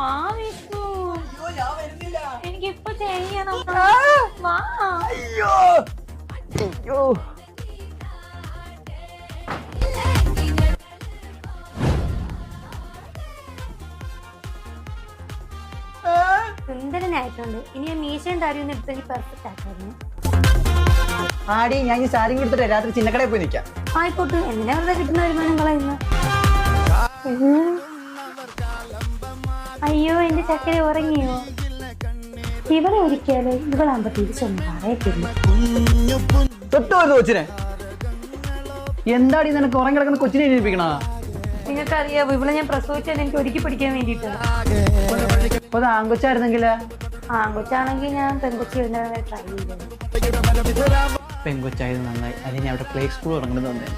വാ വിഷ്ണു എനിക്ക് ഇപ്പൊ ചെയ്യണം വാ അയ്യോ. അയ്യോ. സുന്ദരനായിട്ടുണ്ട്. ഇനി ഞാൻ മീശയും താടിയൊന്നും എടുത്തെങ്കിൽ പെർഫെക്റ്റ് ആക്കായിരുന്നു. ആടി ഞാൻ ഈ സാരി കൊടുത്തിട്ട് രാത്രി ചിന്നക്കടയിൽ പോയി നിൽക്കാം. ആയിക്കോട്ടെ എന്തിനാ വെറുതെ കിട്ടുന്ന വരുമാനം കളയുന്നു? അയ്യോ എന്റെ ചക്കര ഉറങ്ങിയോ? ഇവളെ ഒരിക്കലും ഇവളാകുമ്പോ തിരിച്ചൊന്നും പറയത്തില്ല. തൊട്ടോ ഇത് കൊച്ചിനെ? എന്താടി നിനക്ക് ഉറങ്ങി കിടക്കുന്ന കൊച്ചിനെ എഴുതിപ്പിക്കണ നിങ്ങൾക്കറിയാവോ ഇവളെ ഞാൻ പ്രസവിച്ചത് എനിക്ക് ഒരുക്കി പിടിക്കാൻ വേണ്ടിയിട്ടാണ്. അപ്പൊ അത് ആങ്കൊച്ചായിരുന്നെങ്കിൽ ആൺകൊച്ചാണെങ്കിൽ ഞാൻ പെൺകൊച്ചി വരുന്നവരെ ട്രൈ ചെയ്തത് പെങ്കൊച്ചായത് നന്നായി. അല്ലെങ്കിൽ അവിടെ പ്ലേ സ്കൂൾ തുടങ്ങുന്നത് തന്നെ